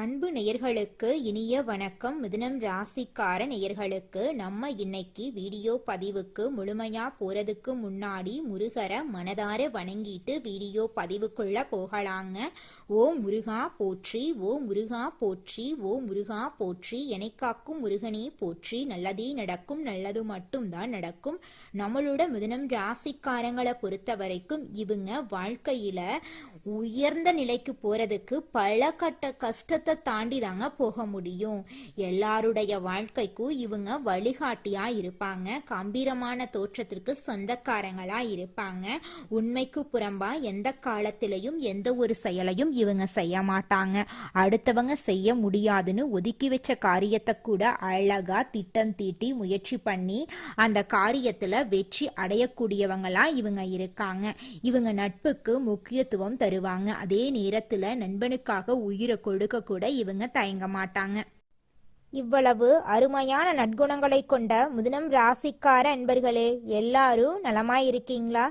அன்பு நேயர்களுக்கு இனிய வணக்கம். மிதுனம் ராசிக்கார நேயர்களுக்கு நம்ம இன்னைக்கு வீடியோ பதிவுக்கு முழுமையா போறதுக்கு முன்னாடி முருகரை மனதார வணங்கிட்டு வீடியோ பதிவுக்குள்ள போகலாங்க. ஓ முருகா போற்றி ஓ முருகா போற்றி ஓ முருகா போற்றி. என்னை காக்கும் முருகனே போற்றி. நல்லதே நடக்கும் நல்லது மட்டும்தான் நடக்கும். நம்மளோட மிதுனம் ராசிக்காரங்களை பொறுத்த வரைக்கும் இவங்க வாழ்க்கையில உயர்ந்த நிலைக்கு போறதுக்கு பல கட்ட கஷ்டத்தை தாண்டி தாங்க போக முடியும். எல்லாருடைய வாழ்க்கைக்கும் இவங்க வழிகாட்டியா இருப்பாங்க. கம்பீரமான தோற்றத்திற்கு சொந்தக்காரங்களா இருப்பாங்க. உண்மைக்கு புறம்பா எந்த காலத்திலையும் எந்த ஒரு செயலையும் இவங்க செய்ய மாட்டாங்க. அடுத்தவங்க செய்ய முடியாதுன்னு ஒதுக்கி வச்ச காரியத்தை கூட அழகா திட்டம் தீட்டி முயற்சி பண்ணி அந்த காரியத்துல வெற்றி அடையக்கூடியவங்களா இவங்க இருக்காங்க. இவங்க நட்புக்கு முக்கியத்துவம் தருவாங்க. அதே நேரத்துல நண்பனுக்காக உயிரை கொடுக்க கூட இவங்க தயங்க மாட்டாங்க. இவ்வளவு அருமையான நற்குணங்களை கொண்ட முதனம் ராசிக்கார அன்பர்களே எல்லாரும் நலமாயிருக்கீங்களா?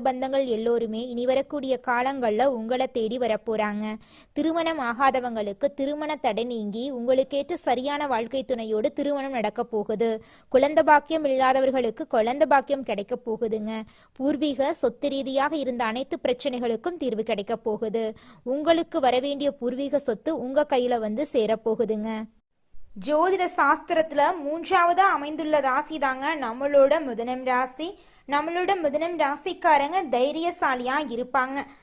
பந்தங்கள் எல்லோருமே இனி வரக்கூடிய காலங்கள்ல உங்களை தேடி வரப்போறாங்க. திருமணம் ஆகாதவங்களுக்கு திருமண தடை நீங்கி உங்களுக்கேற்ற சரியான வாழ்க்கை துணையோடு திருமணம் நடக்க போகுது. குழந்தை பாக்கியம் இல்லாதவர்களுக்கு குழந்தை பாக்கியம் கிடைக்க போகுதுங்க. பூர்வீக சொத்து ரீதியாக இருந்த அனைத்து பிரச்சனைகளுக்கும் தீர்வு கிடைக்க போகுது. உங்களுக்கு வரவேண்டிய பூர்வீக சொத்து உங்க கையில வந்து சேரப்போகுதுங்க ஜோதிட சாஸ்திரத்துல மூன்றாவதா அமைந்துள்ள ராசி தாங்க நம்மளோட முதனம் ராசி. நம்மளோட முதனம் ராசிக்காரங்க தைரியசாலியா இருப்பாங்க.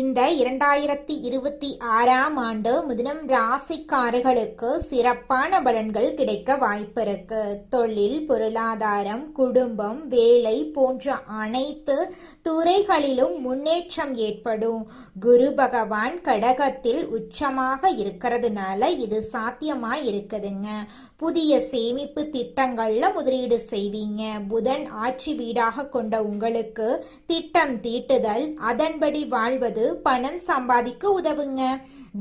இந்த இரண்டாயிரத்தி இருபத்தி ஆறாம் ஆண்டு மிதுனம் ராசிக்காரர்களுக்கு சிறப்பான பலன்கள் கிடைக்க வாய்ப்பிருக்கு. தொழில் பொருளாதாரம் குடும்பம் வேலை போன்ற அனைத்து துறைகளிலும் முன்னேற்றம் ஏற்படும். குரு பகவான் கடகத்தில் உச்சமாக இருக்கிறதுனால இது சாத்தியமா இருக்குதுங்க புதிய சேமிப்பு திட்டங்கள்ல முதலீடு செய்வீங்க. புதன் ஆட்சி வீடாக கொண்ட உங்களுக்கு திட்டம் தீட்டுதல். அதன்படி வாழ்வது பணம் சம்பாதிக்க உதவுங்க.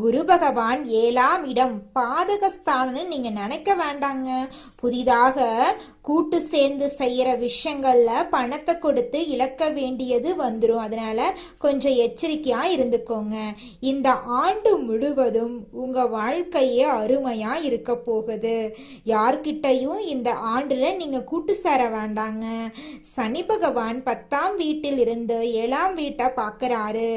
குரு பகவான் ஏழாம் இடம். பாதகஸ்தானம்னு நீங்க நினைக்க வேண்டாங்க. புதிதாக கூட்டு சேர்ந்து செய்யற விஷயங்கள்ல பணத்தை கொடுத்து இழக்க வேண்டியது வந்துடும் அதனால கொஞ்சம் எச்சரிக்கையா இருந்துக்கோங்க. இந்த ஆண்டு முழுவதும் உங்க வாழ்க்கையே அருமையா இருக்க போகுது. யார்கிட்டையும் இந்த ஆண்டுல நீங்க கூட்டு சேர வேண்டாங்க. சனி பகவான் பத்தாம் வீட்டில் இருந்து ஏழாம் வீட்டை பார்க்கறாரு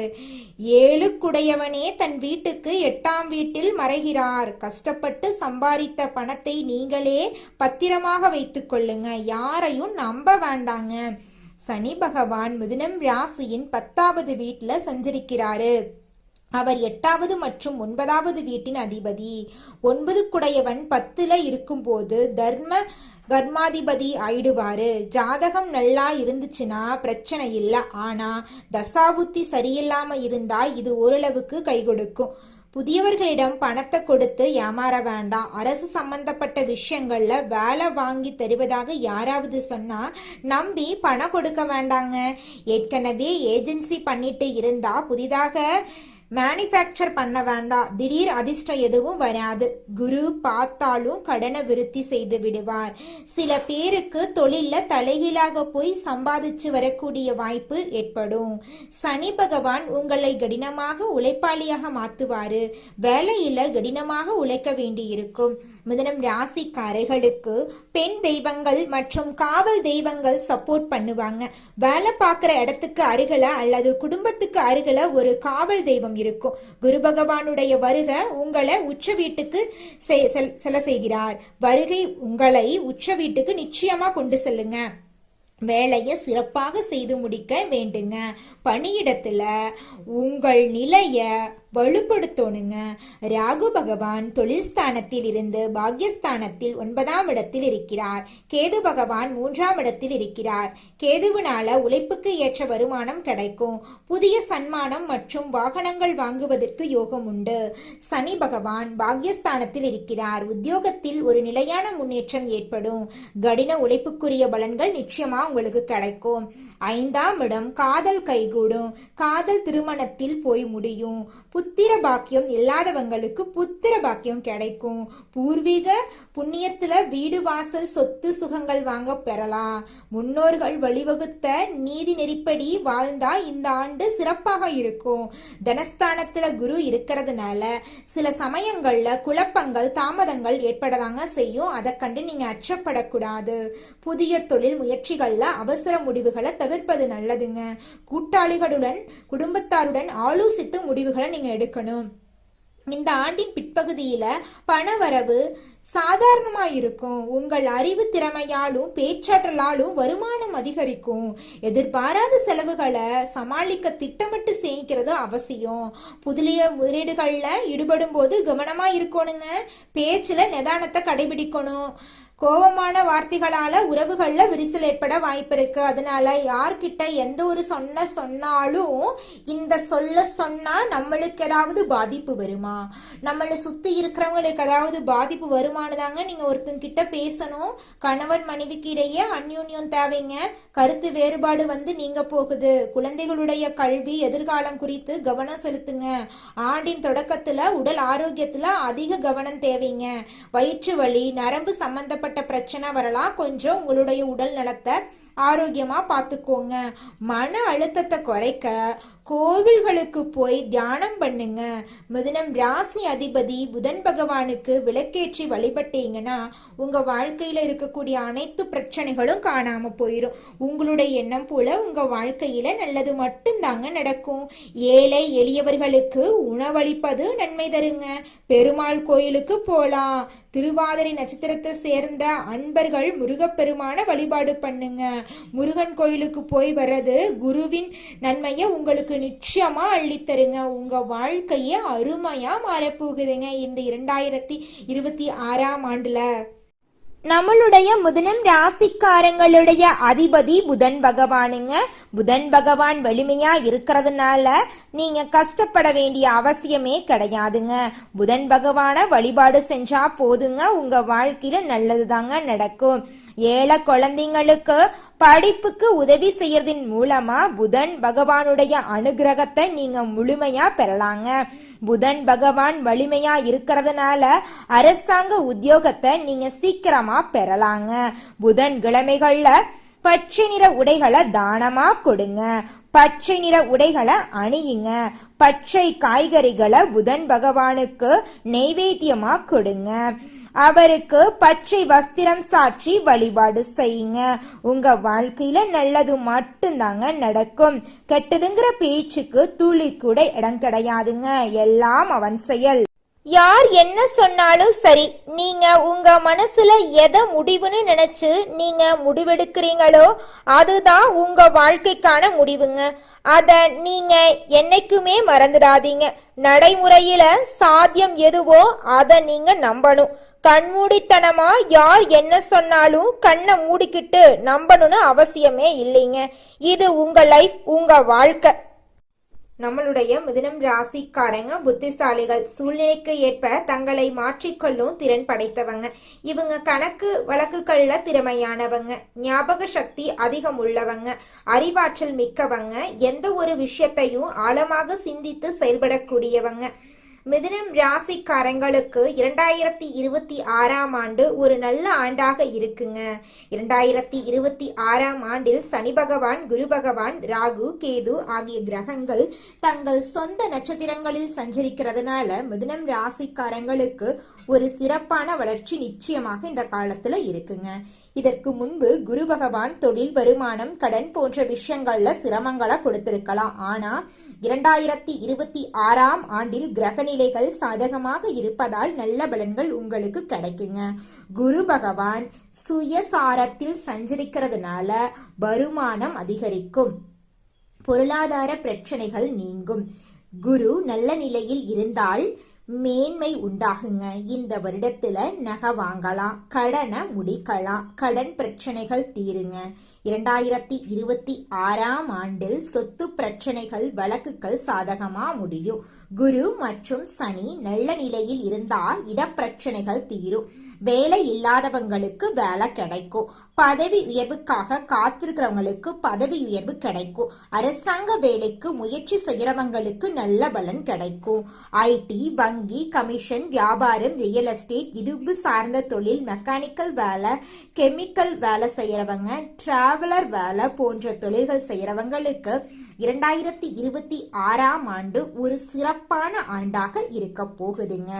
ஏழுக்குடையவனே தன் வீட்டுக்கு எட்டாம் வீட்டில் மறைகிறார். கஷ்டப்பட்டு சம்பாதித்த பணத்தை நீங்களே பத்திரமாக வைத்துக் கொள்ளுங்க யாரையும் நம்ப வேண்டாங்க. சனி பகவான் மிதுனம் ராசியின் பத்தாவது வீட்டில் சஞ்சரிக்கிறாரு. அவர் எட்டாவது மற்றும் ஒன்பதாவது வீட்டின் அதிபதி. ஒன்பது குடையவன் பத்துல இருக்கும்போது தர்ம கர்மாதிபதி ஆயிடுவாரு. ஜாதகம் நல்லா இருந்துச்சுன்னா பிரச்சனை இல்லை. ஆனா தசாபுத்தி சரியில்லாம இருந்தா இது ஓரளவுக்கு கை கொடுக்கும் புதியவர்களிடம் பணத்தை கொடுத்து ஏமாற வேண்டாம். அரசு சம்பந்தப்பட்ட விஷயங்கள்ல வேலை வாங்கி தருவதாக யாராவது சொன்னா நம்பி பணம் கொடுக்க வேண்டாங்க. ஏற்கனவே ஏஜென்சி பண்ணிட்டு இருந்தா புதிதாக மேனுஃபேக்சர் பண்ண வேண்டாம். திடீர் அதிர்ஷ்டம் எதுவும் வராது. குரு பார்த்தாலும் கடனை விருத்தி செய்து விடுவார். சில பேருக்கு தொழில்ல தலைகீழாக போய் சம்பாதிச்சு வரக்கூடிய வாய்ப்பு ஏற்படும். சனி பகவான் உங்களை கடினமாக உழைப்பாளியாக மாத்துவாரு. வேலையில கடினமாக உழைக்க வேண்டியிருக்கும். மிதனம் ராசிக்காரர்களுக்கு பெண் தெய்வங்கள் மற்றும் காவல் தெய்வங்கள் சப்போர்ட் பண்ணுவாங்க. வேலை பார்க்குற இடத்துக்கு அருகில அல்லது குடும்பத்துக்கு அருகில ஒரு காவல் தெய்வம் இருக்கும். குரு பகவானுடைய வருகை உங்களை உச்ச வீட்டுக்கு செ- செல்- செல்ல செய்கிறார். வருகை உங்களை உச்ச வீட்டுக்கு நிச்சயமா கொண்டு செல்லுங்க. வேலையை சிறப்பாக செய்து முடிக்க வேண்டுங்க. பணியிடத்துல உங்கள் நிலைய வலுப்படுத்தணுங்க. ராகு பகவான் தொழில் ஸ்தானத்தில் இருந்து பாக்யஸ்தானத்தில் ஒன்பதாம் இடத்தில் இருக்கிறார். கேது பகவான் மூன்றாம் இடத்தில் இருக்கிறார். கேதுவினால உழைப்புக்கு ஏற்ற வருமானம் கிடைக்கும். புதிய சன்மானம் மற்றும் வாகனங்கள் வாங்குவதற்கு யோகம் உண்டு. சனி பகவான் பாக்யஸ்தானத்தில் இருக்கிறார். உத்தியோகத்தில் ஒரு நிலையான முன்னேற்றம் ஏற்படும். கடின உழைப்புக்குரிய பலன்கள் நிச்சயமா உங்களுக்கு கிடைக்கும். ஐந்தாம் இடம் காதல் கைகூடும். காதல் திருமணத்தில் போய் முடியும். புத்திர பாக்கியம் இல்லாதவங்களுக்கு புத்திர பாக்கியம் கிடைக்கும். பூர்வீக புண்ணியத்துல வீடு வாசல் சொத்து சுகங்கள் வாங்க பெறலாம். முன்னோர்கள் வழிவகுத்த நீதி நெறிப்படி வாழ்ந்தா இந்த ஆண்டு சிறப்பாக இருக்கும். தனஸ்தானத்துல குரு இருக்கிறதுனால சில சமயங்கள்ல குழப்பங்கள் தாமதங்கள் ஏற்படதாங்க செய்யும். அதை கண்டு நீங்க அச்சப்படக்கூடாது. புதிய தொழில் முயற்சிகள்ல அவசர முடிவுகளை தவிர்ப்பது நல்லதுங்க. கூட்டாளிகளுடன் குடும்பத்தாருடன் ஆலோசித்து முடிவுகளை நீங்க எடுக்கணும். இந்த ஆண்டின் பிற்பகுதியில பணவரவு சாதாரணமாக இருக்கும் உங்கள் அறிவு திறமையாலும் பேச்சாற்றலாலும் வருமானம் அதிகரிக்கும். எதிர்பாராத செலவுகளை சமாளிக்க திட்டமிட்டு சேமிக்கிறது அவசியம். புதிய முதலீடுகளில் ஈடுபடும் போது கவனமாக இருக்கணுங்க பேச்சில் நிதானத்தை கடைபிடிக்கணும். கோபமான வார்த்தைகளால உறவுகள்ல விரிசல் ஏற்பட வாய்ப்பு இருக்கு. அதனால யார்கிட்ட எந்த ஒரு சொன்ன சொன்னாலும் இந்த சொல்ல சொன்னா நம்மளுக்கு ஏதாவது பாதிப்பு வருமா? நம்மளை சுத்தி இருக்கிறவங்களுக்கு ஏதாவது பாதிப்பு வருமானதாங்க நீங்க ஒருத்தங்க கிட்ட பேசணும். கணவன் மனைவிக்கு இடையே அந்யோன்யம் தேவைங்க. கருத்து வேறுபாடு வந்து நீங்க போகுது. குழந்தைகளுடைய கல்வி எதிர்காலம் குறித்து கவனம் செலுத்துங்க. ஆண்டின் தொடக்கத்துல உடல் ஆரோக்கியத்துல அதிக கவனம் தேவைங்க. வயிற்று வலி நரம்பு சம்பந்தப்பட்ட பிரச்சனை வரலாம். கொஞ்சம் உங்களுடைய உடல் நலத்தை ஆரோக்கியமாக பார்த்துக்கோங்க. மன அழுத்தத்தை குறைக்க கோவில்களுக்கு போய் தியானம் பண்ணுங்க. மிதுனம் ராசி அதிபதி புதன் பகவானுக்கு விளக்கேற்றி வழிபட்டீங்கன்னா உங்க வாழ்க்கையில இருக்கக்கூடிய அனைத்து பிரச்சனைகளும் காணாம போயிடும் உங்களுடைய எண்ணம் போல உங்க வாழ்க்கையில நல்லது மட்டும்தாங்க நடக்கும். ஏழை எளியவர்களுக்கு உணவளிப்பது நன்மை தருங்க. பெருமாள் கோயிலுக்கு போலாம். திருவாதிரை நட்சத்திரத்தை சேர்ந்த அன்பர்கள் முருகப்பெருமான வழிபாடு பண்ணுங்க. முருகன் கோயிலுக்கு போய் வர்றது குருவின் நன்மையை உங்களுக்கு நிச்சயமாக அள்ளித்தருங்க. உங்கள் வாழ்க்கையே அருமையாக மாறப்போகுதுங்க இந்த இரண்டாயிரத்தி இருபத்தி ஆறாம் ஆண்டில். நம்மளுடைய முதனம் ராசிக்காரங்களுடைய அதிபதி புதன் பகவானுங்க. புதன் பகவான் வலிமையா இருக்கிறதுனால நீங்க கஷ்டப்பட வேண்டிய அவசியமே கிடையாதுங்க. புதன் பகவான வழிபாடு செஞ்சா போதுங்க. உங்க வாழ்க்கையில நல்லதுதாங்க நடக்கும். ஏழை குழந்தைங்களுக்கு படிப்புக்கு உதவி செய்யறதின் மூலமா புதன் பகவானுடைய அனுகிரகத்தை நீங்க முழுமையா பெறலாங்க. புதன் பகவான் வலிமையா இருக்கிறதுனால அரசாங்க உத்தியோகத்தை நீங்க சீக்கிரமா பெறலாங்க. புதன் கிழமைகள்ல பச்சை நிற உடைகளை தானமா கொடுங்க. பச்சை நிற உடைகளை அணியுங்க. பச்சை காய்கறிகளை புதன் பகவானுக்கு நெய்வேத்தியமா கொடுங்க. அவருக்கு பச்சை வஸ்திரம் சாற்றி வழிபாடு செய்யுங்க. உங்க வாழ்க்கையில நல்லது மட்டும்தாங்க நடக்கும். கெட்டதுங்கிற பேச்சுக்கு துளி கூட இடம் கிடையாதுங்க. எல்லாம் அவன் செயல். யார் என்ன சொன்னாலும் சரி நீங்க உங்க மனசுல எதை முடிவுன்னு நினைச்சு நீங்க முடிவெடுக்கிறீங்களோ அதுதான் உங்க வாழ்க்கைக்கான முடிவுங்க. அத நீங்க என்னைக்குமே மறந்துடாதீங்க. நடைமுறையில சாத்தியம் எதுவோ அதை நீங்க நம்பணும். கண்மூடித்தனமா யார் என்ன சொன்னாலும் கண்ணை மூடிக்கிட்டு நம்பணும்னு அவசியமே இல்லைங்க. இது உங்க லைஃப் உங்க வாழ்க்கை. நம்மளுடைய மிதுனம் ராசிக்காரங்க புத்திசாலிகள் சூழ்நிலைக்கு ஏற்ப தங்களை மாற்றிக்கொள்ளும் திறன் படைத்தவங்க. இவங்க கணக்கு வழக்குகள்ல திறமையானவங்க. ஞாபக சக்தி அதிகம் உள்ளவங்க. அறிவாற்றல் மிக்கவங்க. எந்த ஒரு விஷயத்தையும் ஆழமாக சிந்தித்து செயல்படக்கூடியவங்க. மிதுனம் ராசிக்காரங்களுக்கு இரண்டாயிரத்தி இருபத்தி ஆறாம் ஆண்டு ஒரு நல்ல ஆண்டாக இருக்குங்க. இரண்டாயிரத்தி இருபத்தி ஆறாம் ஆண்டில் சனி பகவான் குரு பகவான் ராகு கேது ஆகிய கிரகங்கள் தங்கள் சொந்த நட்சத்திரங்களில் சஞ்சரிக்கிறதுனால மிதுனம் ராசிக்காரங்களுக்கு ஒரு சிறப்பான வளர்ச்சி நிச்சயமாக இந்த காலத்துல இருக்குங்க. இதற்கு முன்பு குரு பகவான் தொழில் வருமானம் கடன் போன்ற விஷயங்கள்ல சிரமங்களை கொடுத்திருக்கலாம். ஆனா இரண்டாயிரத்தி இருபத்தி ஆறாம் ஆண்டில் கிரகநிலைகள் சாதகமாக இருப்பதால் நல்ல பலன்கள் உங்களுக்கு கிடைக்குங்க. குரு பகவான் சுயசாரத்தில் சஞ்சரிக்கிறதுனால வருமானம் அதிகரிக்கும். பொருளாதார பிரச்சனைகள் நீங்கும். குரு நல்ல நிலையில் இருந்தால் மேன்மை உண்டாகுங்க. இந்த வருடத்துல நகை வாங்கலாம் கடனை முடிக்கலாம் கடன் பிரச்சனைகள் தீருங்க. இரண்டாயிரத்தி இருபத்தி ஆறாம் ஆண்டில் சொத்து பிரச்சனைகள் வழக்குகள் சாதகமா முடியும். குரு மற்றும் சனி நல்ல நிலையில் இருந்தா இடப்பிரச்சனைகள் தீரும். வேலை இல்லாதவங்களுக்கு வேலை கிடைக்கும். பதவி உயர்வுக்காக காத்திருக்கிறவங்களுக்கு பதவி உயர்வு கிடைக்கும். அரசாங்க வேலைக்கு முயற்சி செய்யறவங்களுக்கு நல்ல பலன் கிடைக்கும். ஐடி வங்கி கமிஷன் வியாபாரம் ரியல் எஸ்டேட் இரும்பு சார்ந்த தொழில் மெக்கானிக்கல் வேலை கெமிக்கல் வேலை செய்யறவங்க டிராவலர் வேலை போன்ற தொழில்கள் செய்யறவங்களுக்கு இரண்டாயிரத்தி இருபத்தி ஆறாம் ஆண்டு ஒரு சிறப்பான ஆண்டாக இருக்க போகுதுங்க.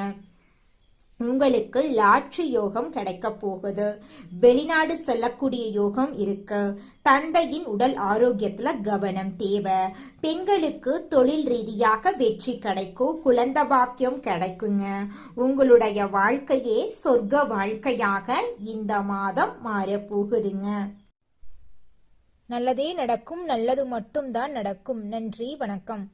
உங்களுக்கு லாட்சி யோகம் கிடைக்க போகுது. வெளிநாடு செல்லக்கூடிய யோகம் இருக்கு. தந்தையின் உடல் ஆரோக்கியத்துல கவனம் தேவை. பெண்களுக்கு தொழில் ரீதியாக வெற்றி கிடைக்கும் குழந்த பாக்கியம் கிடைக்குங்க. உங்களுடைய வாழ்க்கையே சொர்க்க வாழ்க்கையாக இந்த மாதம் மாறப்போகுதுங்க நல்லதே நடக்கும் நல்லது மட்டும்தான் நடக்கும். நன்றி வணக்கம்.